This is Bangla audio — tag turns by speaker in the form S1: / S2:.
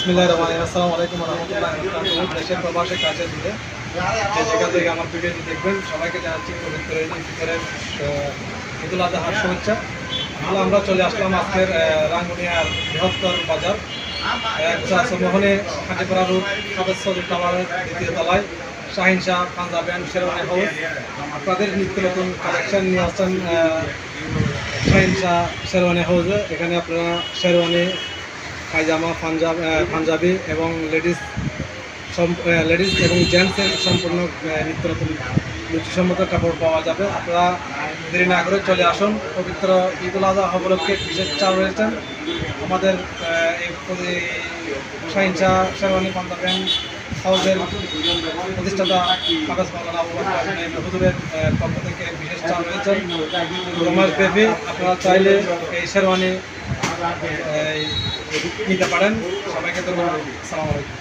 S1: বিসমিল্লাহ রহমান আলাইকুম রহমতুল্লাহ দেশের প্রবাসে কাছে দূরে যে যেখান থেকে আমার ভিডিওটি দেখবেন সবাইকে জানাচ্ছি পবিত্র ঈদ ফিতরের আহ, ঈদুল আজহার শুভেচ্ছা। তাহলে আমরা চলে আসলাম আজকের রাঙ্গুনিয়ার বৃহত্তর বাজার মোহনে খাটিপাড়া রোড সদস্য টাওয়ারের দ্বিতীয় তলায় শাহিন শাহ পাঞ্জাব অ্যান্ড শেরওয়ানি হাউস। আপনাদের নিত্য নতুন কালেকশন নিয়ে আসছেন শাহিন শাহ শেরওয়ানি হাউসে। এখানে আপনারা শেরওয়ানি পায়জামা পাঞ্জাব পাঞ্জাবি এবং লেডিস লেডিস এবং জেন্টসের সম্পূর্ণ নিত্য নতুন রুচিসম্মত কাপড় পাওয়া যাবে। আপনারা দেরি না করে চলে আসুন। পবিত্র ঈদুল আজহা উপলক্ষে বিশেষ চাল রয়েছেন আমাদের আহ, এই প্রতি- শাহিন শেরওয়ানি পাঞ্জাব হাউসের প্রতিষ্ঠাতা কাগজ মাওলানা আবু হুজুরের পক্ষ থেকে বিশেষ চাল রয়েছেন রোমার পেপি আপনারা চাইলে এই শেরওয়ানি নিতে পারেন। সবাইকে ধন্যবাদ। আসসালামু আলাইকুম।